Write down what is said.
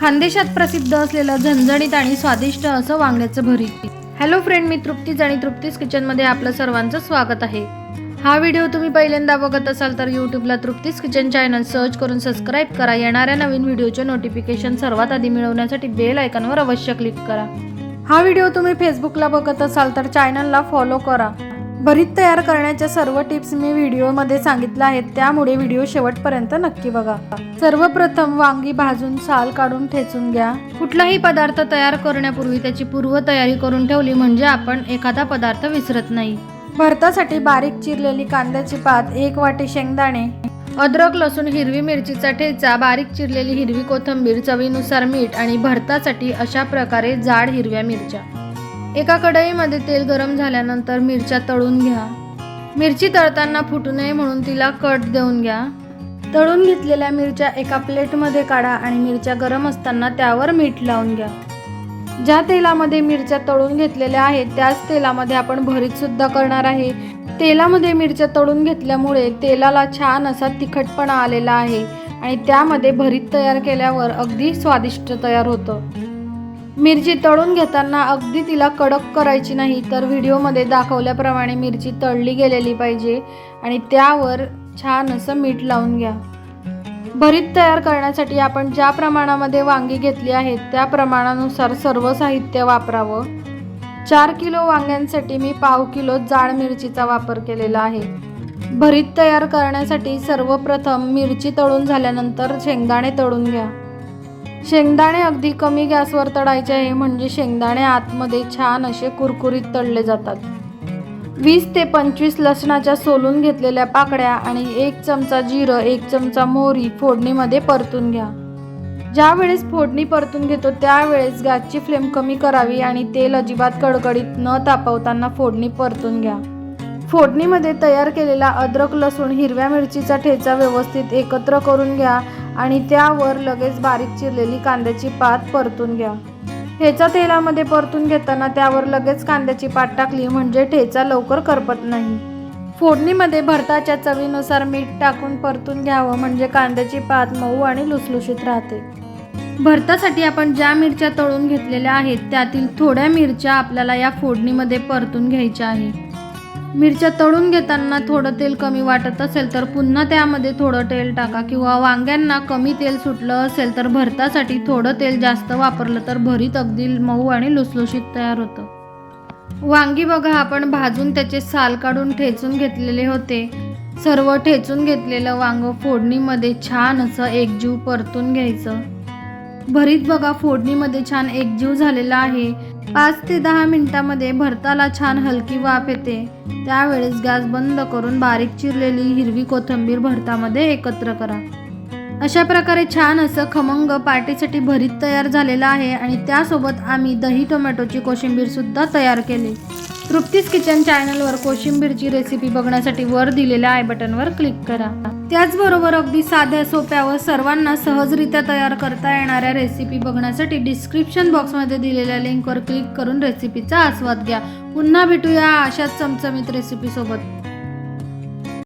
खानदेशात प्रसिद्ध असलेलं झणझणीत आणि स्वादिष्ट असं वांग्याचं भरीत हॅलो फ्रेंड मी तृप्तीज आणि तृप्तीज किचनमध्ये आपलं सर्वांचं स्वागत आहे. हा व्हिडिओ तुम्ही पहिल्यांदा बघत असाल तर यूट्यूबला तृप्तीज किचन चॅनल सर्च करून सबस्क्राईब करा. येणाऱ्या नवीन व्हिडिओचे नोटिफिकेशन सर्वात आधी मिळवण्यासाठी बेल आयकॉनवर अवश्य क्लिक करा. हा व्हिडिओ तुम्ही फेसबुकला बघत असाल तर चॅनलला फॉलो करा. भरीत तयार करण्याच्या सर्व टिप्स मी व्हिडिओमध्ये सांगितल्या आहेत. त्यामुळे व्हिडिओ शेवटपर्यंत नक्की बघा. सर्वप्रथम वांगी भाजून साल काढून ठेचून घ्या. कुठलाही पदार्थ तयार करण्यापूर्वी त्याची पूर्वतयारी करून ठेवली म्हणजे आपण एखादा पदार्थ विसरत नाही. भरतासाठी बारीक चिरलेली कांद्याची पात एक वाटी शेंगदाणे अद्रक लसूण हिरवी मिरचीचा ठेचा बारीक चिरलेली हिरवी कोथिंबीर चवीनुसार मीठ आणि भरतासाठी अशा प्रकारे जाड हिरव्या मिरच्या. एका कढईमध्ये तेल गरम झाल्यानंतर मिरच्या तळून घ्या. मिरची तळताना फुटू नये म्हणून तिला कट देऊन घ्या. तळून घेतलेल्या मिरच्या एका प्लेटमध्ये काढा आणि मिरच्या गरम असताना त्यावर मीठ लावून घ्या. ज्या तेलामध्ये मिरच्या तळून घेतलेल्या आहेत त्याच तेलामध्ये आपण भरीत सुद्धा करणार आहे. तेलामध्ये मिरच्या तळून घेतल्यामुळे तेलाला छान असा तिखटपणा आलेला आहे आणि त्यामध्ये भरीत तयार केल्यावर अगदी स्वादिष्ट तयार होतं. मिरची तळून घेताना अगदी तिला कडक करायची नाही तर व्हिडिओमध्ये दाखवल्याप्रमाणे मिरची तळली गेलेली पाहिजे आणि त्यावर छान असं मीठ लावून घ्या. भरीत तयार करण्यासाठी आपण ज्या प्रमाणामध्ये वांगी घेतली आहेत त्या प्रमाणानुसार सर्व साहित्य वापरावं. चार किलो वांग्यांसाठी मी पाव किलो जाड मिरचीचा वापर केलेला आहे. भरीत तयार करण्यासाठी सर्वप्रथम मिरची तळून झाल्यानंतर शेंगदाणे तळून घ्या. शेंगदाणे अगदी कमी गॅसवर तळायचे आहे म्हणजे शेंगदाणे आतमध्ये छान असे कुरकुरीत तळले जातात. वीस ते पंचवीस लसणाच्या सोलून घेतलेल्या पाकड्या आणि एक चमचा जिरं एक चमचा मोहरी फोडणीमध्ये परतून घ्या. ज्यावेळेस फोडणी परतून घेतो त्यावेळेस गॅसची फ्लेम कमी करावी आणि तेल अजिबात कडकडीत न तापवताना फोडणी परतून घ्या. फोडणीमध्ये तयार केलेला अद्रक लसूण हिरव्या मिरचीचा ठेचा व्यवस्थित एकत्र करून घ्या आणि त्यावर लगेच बारीक चिरलेली कांद्याची पात परतून घ्या. ठेचा तेलामध्ये परतून घेताना त्यावर लगेच कांद्याची पात टाकली म्हणजे ठेचा लवकर करपत नाही. फोडणीमध्ये भरताच्या चवीनुसार मीठ टाकून परतून घ्यावं म्हणजे कांद्याची पात मऊ आणि लुसलुशीत राहते. भरतासाठी आपण ज्या मिरच्या तळून घेतलेल्या आहेत त्यातील थोड्या मिरच्या आपल्याला या फोडणीमध्ये परतून घ्यायच्या आहे मिरच्या तळून घेताना थोडं तेल कमी वाटत असेल तर पुन्हा त्यामध्ये थोडं तेल टाका किंवा वांग्यांना कमी तेल सुटलं असेल तर भरतासाठी थोडं तेल जास्त वापरलं तर भरीत अगदी मऊ आणि लुसलुशीत तयार होतं. वांगी बघा आपण भाजून त्याचे साल काढून ठेचून घेतलेले होते. सर्व ठेचून घेतलेलं वांग फोडणीमध्ये छान असं एकजीव परतून घ्यायचं. भरीत बघा फोडणीमध्ये छान एकजीव झालेला आहे. पाच ते दहा मिनिटामध्ये भरताला छान हलकी वाफ येते. त्यावेळेस गॅस बंद करून बारीक चिरलेली हिरवी कोथिंबीर भरतामध्ये एकत्र करा. अशा प्रकारे छान असं खमंग पार्टीसाठी भरीत तयार झालेलं आहे आणि त्यासोबत आम्ही दही टोमॅटोची कोशिंबीरसुद्धा तयार केली. तृप्तीस किचन चॅनलवर कोशिंबीरची रेसिपी बघण्यासाठी वर दिलेल्या आय बटनवर क्लिक करा. त्याचबरोबर अगदी साध्या सोप्या व सर्वांना सहजरित्या तयार करता येणाऱ्या रेसिपी बघण्यासाठी डिस्क्रिप्शन बॉक्समध्ये दिलेल्या लिंकवर क्लिक करून रेसिपीचा आस्वाद घ्या. पुन्हा भेटूया अशाच चमचमीत रेसिपीसोबत